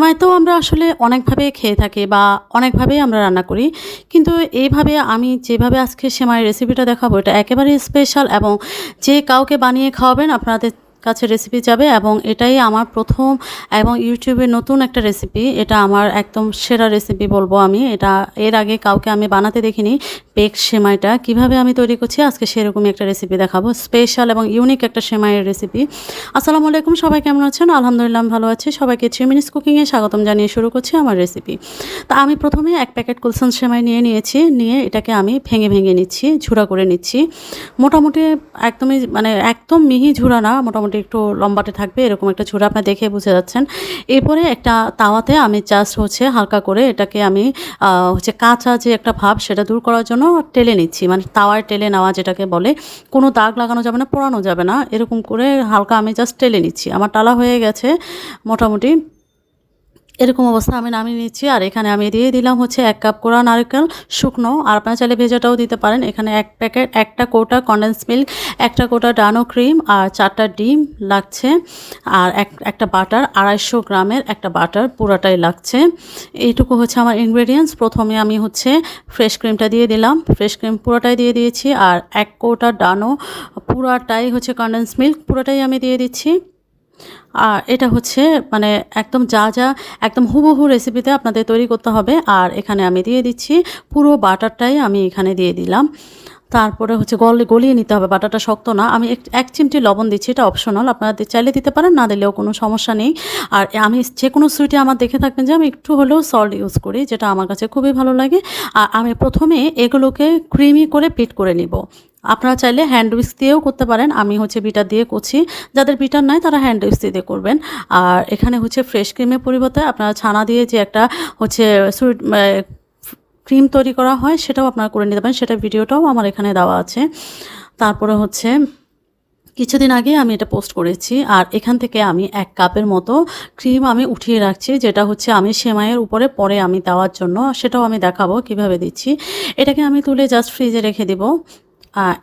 সেমাই তো আমরা আসলে অনেকভাবে খেয়ে থাকি বা অনেকভাবেই আমরা রান্না করি। কিন্তু এইভাবে আমি যেভাবে আজকে সেমাইয়ের রেসিপিটা দেখাবো, এটা একেবারে স্পেশাল এবং যে কাউকে বানিয়ে খাওয়াবেন আপনাদের কাছে রেসিপি যাবে এবং এটাই আমার প্রথম এবং ইউটিউবে নতুন একটা রেসিপি এটা আমার একদম সেরা রেসিপি বলব আমি। এটা এর আগে কাউকে আমি বানাতে দেখিনি পেক সেমাইটা। কীভাবে আমি তৈরি করছি আজকে সেরকমই একটা রেসিপি দেখাবো। স্পেশাল এবং ইউনিক একটা সেমাইয়ের রেসিপি আসসালামু আলাইকুম, সবাই কেমন আছেন? আলহামদুলিল্লাহ, ভালো আছি। সবাইকে থ্রি মিনিটস কুকিংয়ে স্বাগতম জানিয়ে শুরু করছি আমার রেসিপি তা আমি প্রথমে এক প্যাকেট কুলসন সেমাই নিয়ে নিয়েছি। নিয়ে এটাকে আমি ভেঙে ভেঙে নিচ্ছি, ঝুড়া করে নিচ্ছি। মোটামুটি একদমই মানে একদম মিহি ঝুড়া না, মোটামুটি একটু লম্বাটে থাকবে, এরকম একটা ছোড়া আপনি দেখে বুঝে যাচ্ছেন। এরপরে একটা তাওয়াতে আমি জাস্ট হচ্ছে হালকা করে এটাকে আমি হচ্ছে কাঁচা যে একটা ভাব সেটা দূর করার জন্য টেলে নিচ্ছি। মানে তাওয়ায় টেলে নেওয়া যেটাকে বলে, কোনো দাগ লাগানো যাবে না, পোড়ানো যাবে না, এরকম করে হালকা আমি জাস্ট টেলে নিচ্ছি। আমার টালা হয়ে গেছে মোটামুটি। এরকম অবস্থা আমি নামিয়ে নিচ্ছি। আর এখানে আমি দিয়ে দিলাম হচ্ছে এক কাপ কোড়া নারকেল শুকনো। আর আপনারা চাইলে ভেজাটাও দিতে পারেন। এখানে এক প্যাকেট, একটা কোটা কন্ডেন্স মিল্ক একটা কোটা ডানো ক্রিম আর চারটা ডিম লাগছে। আর এক, একটা বাটার, আড়াইশো গ্রামের একটা বাটার পুরাটাই লাগছে। এইটুকু হচ্ছে আমার ইনগ্রেডিয়েন্টস প্রথমে আমি হচ্ছে ফ্রেশ ক্রিমটা দিয়ে দিলাম। ফ্রেশ ক্রিম পুরোটাই দিয়ে দিয়েছি। আর এক কোটা ডানো পুরাটাই হচ্ছে কন্ডেন্স মিল্ক পুরোটাই আমি দিয়ে দিচ্ছি। আর এটা হচ্ছে মানে একদম যা যা একদম হুবহু রেসিপিতে আপনাদের তৈরি করতে হবে। আর এখানে আমি দিয়ে দিচ্ছি পুরো বাটারটাই আমি এখানে দিয়ে দিলাম। তারপরে হচ্ছে গলে গলিয়ে নিতে হবে বাটারটা শক্ত না। আমি এক- এক চিমটি লবণ দিচ্ছি, এটা অপশনাল আপনারা চাইলে দিতে পারেন, না দিলেও কোনো সমস্যা নেই। আর আমি যে কোনো সুইটে আমার দেখে থাকবেন যে আমি একটু হলেও সল্ট ইউজ করি, যেটা আমার কাছে খুবই ভালো লাগে। আর আমি প্রথমে এগুলোকে ক্রিমি করে পিট করে নিব। আপনারা চাইলে হ্যান্ড উইক্স দিয়েও করতে পারেন, আমি হচ্ছে বিটার দিয়ে করছি। যাদের বিটার নাই, তারা হ্যান্ড উইক্স দিয়ে করবেন। আর এখানে হচ্ছে ফ্রেশ ক্রিমের পরিবর্তে আপনারা ছানা দিয়ে যে একটা হচ্ছে সুইট ক্রিম তৈরি করা হয় সেটাও আপনারা করে নিতে পারেন। সেটা ভিডিওটাও আমার এখানে দেওয়া আছে। তারপরে হচ্ছে, কিছুদিন আগে আমি এটা পোস্ট করেছি আর এখান থেকে আমি এক কাপের মতো ক্রিম আমি উঠিয়ে রাখছি, যেটা হচ্ছে আমি সেমাইয়ের উপরে পরে আমি দেওয়ার জন্য। সেটাও আমি দেখাবো কীভাবে দিচ্ছি। এটাকে আমি তুলে জাস্ট ফ্রিজে রেখে দেবো।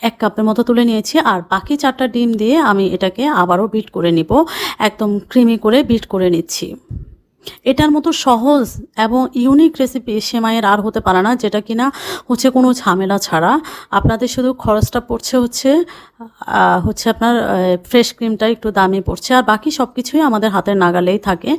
এক কাপের মতো তুলে নিয়েছি আর বাকি চারটা ডিম দিয়ে আমি এটাকে আবারও বিট করে নিব। একদম ক্রিমি করে বিট করে নিচ্ছি। এটার মতো সহজ এবং ইউনিক রেসিপি সেমাইয়ের আর হতে পারে না, যেটা কিনা হচ্ছে কোনো ঝামেলা ছাড়া। আপনাদের শুধু খরচটা পড়ছে হচ্ছে হচ্ছে আপনার ফ্রেশ ক্রিমটা একটু দামি পড়ছে, আর বাকি সব কিছুই আমাদের হাতের নাগালেই থাকে।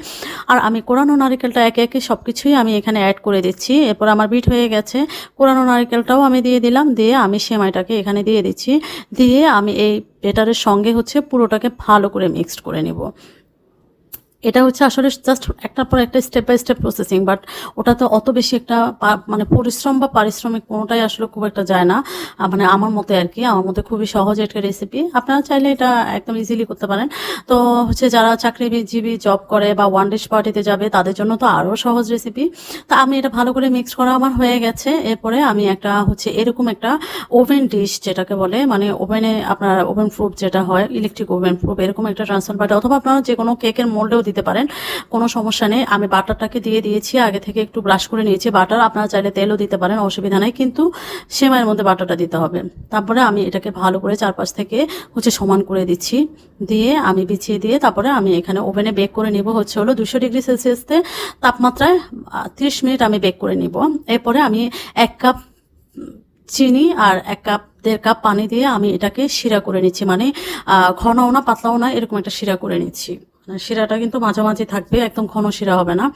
আর আমি কোরানো নারিকেলটা একে একে সব কিছুই আমি এখানে অ্যাড করে দিচ্ছি। এরপর আমার বিট হয়ে গেছে। কোরানো নারিকেলটাও আমি দিয়ে দিলাম, দিয়ে আমি সেমাইটাকে এখানে দিয়ে দিচ্ছি। দিয়ে আমি এই বেটারের সঙ্গে হচ্ছে পুরোটাকে ভালো করে মিক্সড করে নেব। এটা হচ্ছে আসলে জাস্ট একটার পর একটা step by step processing but ওটা তো অত বেশি একটা মানে পরিশ্রম বা পারিশ্রমিক কোনোটাই আসলে খুব একটা যায় না। মানে আমার মতে আর কি, আমার মতে খুবই সহজ একটা রেসিপি আপনারা চাইলে এটা একদম ইজিলি করতে পারেন। তো হচ্ছে যারা চাকরিজীবী জব করে বা ওয়ান ডিশ পার্টিতে যাবে, তাদের জন্য তো আরও সহজ রেসিপি তা আমি এটা ভালো করে মিক্স করা আমার হয়ে গেছে। এরপরে আমি একটা হচ্ছে এরকম একটা ওভেন ডিশ যেটাকে বলে মানে ওভেনে আপনার ওভেন প্রুফ যেটা হয় ইলেকট্রিক ওভেন প্রুফ এরকম একটা ট্রান্সফার বাটি, অথবা আপনারা যে কোনো কেকের মোল্ডেও দিতে পারেন, কোনো সমস্যা নেই। আমি বাটারটাকে দিয়ে দিয়েছি, আগে থেকে একটু ব্রাশ করে নিয়েছি। বাটার আপনারা চাইলে তেলও দিতে পারেন, অসুবিধা নেই, কিন্তু সেমাইয়ের মধ্যে বাটারটা দিতে হবে। তারপরে আমি এটাকে ভালো করে চারপাশ থেকে হচ্ছে সমান করে দিচ্ছি। দিয়ে আমি বিছিয়ে দিয়ে তারপরে আমি এখানে ওভেনে বেক করে নিব হচ্ছে হলো দুশো ডিগ্রি সেলসিয়াসতে। তাপমাত্রায় তিরিশ মিনিট আমি বেক করে নিব। এরপরে আমি এক কাপ চিনি আর এক কাপ, দেড় কাপ পানি দিয়ে আমি এটাকে শিরা করে নিচ্ছি। মানে ঘনও না, পাতলাও না, এরকম একটা শিরা করে নিচ্ছি। শিরাটা কিন্তু মাঝামাঝি থাকবে, একদম ঘন শিরা হবে না।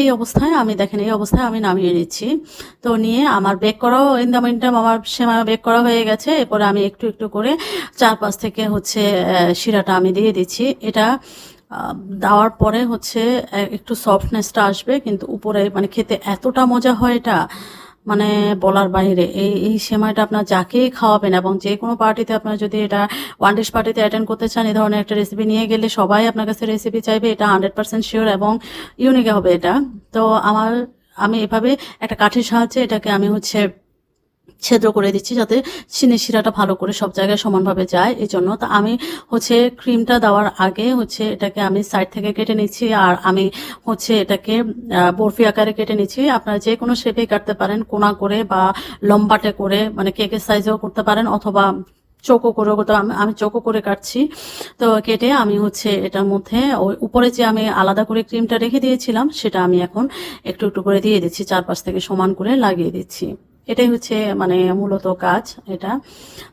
এই অবস্থায় আমি, দেখেন, এই অবস্থায় আমি নামিয়ে নিচ্ছি। তো নিয়ে আমার বেক করাও ইন দ্য মিনটাইম আমার সেমাই বেক করা হয়ে গেছে। এরপরে আমি একটু একটু করে চার চারপাশ থেকে হচ্ছে শিরাটা আমি দিয়ে দিচ্ছি। এটা দেওয়ার পরে হচ্ছে একটু সফটনেসটা আসবে। কিন্তু উপরে মানে খেতে এতটা মজা হয় এটা মানে বলার বাইরে। এই এই সেমাইটা আপনার যাকেই খাওয়াবেন এবং যে কোনো পার্টিতে আপনার যদি এটা ওয়ান ডিশ পার্টিতে অ্যাটেন্ড করতে চান এই ধরনের একটা রেসিপি নিয়ে গেলে সবাই আপনার কাছে রেসিপি চাইবে, এটা হান্ড্রেড পার্সেন্ট শিওর এবং ইউনিক হবে এটা। তো আমার, আমি এভাবে একটা কাঠের সাহায্যে এটাকে আমি হচ্ছে ছেদ্র করে দিচ্ছি যাতে চিনি শিরাটা ভালো করে সব জায়গায় সমানভাবে যায়, এই জন্য। তা আমি হচ্ছে ক্রিমটা দেওয়ার আগে হচ্ছে এটাকে আমি সাইড থেকে কেটে নিচ্ছি, আর আমি হচ্ছে এটাকে বরফি আকারে কেটে নিচ্ছি। আপনারা যে কোনো শেপে কাটতে পারেন, কোনা করে বা লম্বাটে করে মানে কেকের সাইজেও করতে পারেন অথবা চোখো করে তো আমি আমি চৌকো করে কাটছি। তো কেটে আমি হচ্ছে এটার মধ্যে ওই উপরে যে আমি আলাদা করে ক্রিমটা রেখে দিয়েছিলাম, সেটা আমি এখন একটু একটু করে দিয়ে দিচ্ছি, চারপাশ থেকে সমান করে লাগিয়ে দিচ্ছি। এটাই হচ্ছে মানে মূলত কাজ এটা।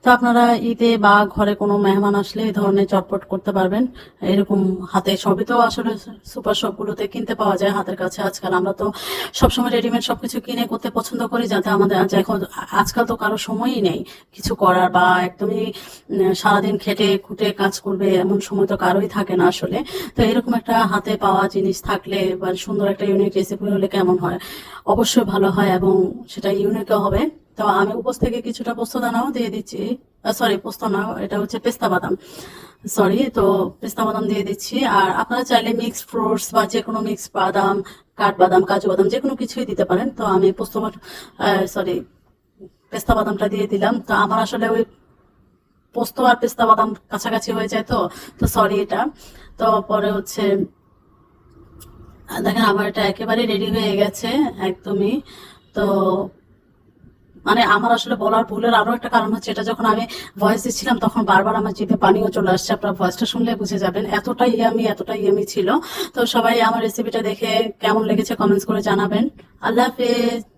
তো আপনারা ঈদে বা ঘরে কোনো মেহমান আসলে এই ধরনের চটপট করতে পারবেন। এরকম হাতে সবই তো আসলে সুপার শপগুলোতে কিনতে পাওয়া যায় হাতের কাছে। আজকাল আমরা তো সবসময় রেডিমেড সবকিছু কিনে করতে পছন্দ করি যাতে আমাদের এখন আজকাল তো কারও সময়ই নেই কিছু করার বা একদমই সারাদিন খেটে খুঁটে কাজ করবে এমন সময় তো কারোই থাকে না আসলে। তো এরকম একটা হাতে পাওয়া জিনিস থাকলে বা সুন্দর একটা ইউনিক রেসিপি হলে কেমন হয়? অবশ্যই ভালো হয় এবং সেটা ইউনিকও হবে। তো আমি উপোস থেকে কিছুটা পোস্ত দানাও দিয়ে দিচ্ছি। সরি পোস্ত না, এটা হচ্ছে পেস্তা বাদাম। সরি তো পেস্তা বাদাম দিয়ে দিচ্ছি। আর আপনারা চাইলে মিক্স ফ্রুটস বা যে কোনো মিক্স বাদাম, কাঠবাদাম, কাজু বাদাম যে কোনো কিছুই দিতে পারেন। তো আমি পোস্ত সরি পেস্তা বাদামটা দিয়ে দিলাম। তো আমার আসলে ওই পোস্ত আর পেস্তা বাদাম কাছাকাছি হয়ে যায় তো। তো সরি এটা। তো পরে হচ্ছে দেখেন আমার এটা একেবারে রেডি হয়ে গেছে, একদমই। তো মানে আমার আসলে বলার ভুলের আরও একটা কারণ হচ্ছে এটা যখন আমি ভয়েস দিচ্ছিলাম তখন বারবার আমার জিভে পানিও চলে আসছে। আপনার ভয়েসটা শুনলে বুঝে যাবেন। এতটাই ইয়ামি এতটাই ইয়ামি ছিল। তো সবাই আমার রেসিপিটা দেখে কেমন লেগেছে কমেন্টস করে জানাবেন। আল্লাহ হাফেজ।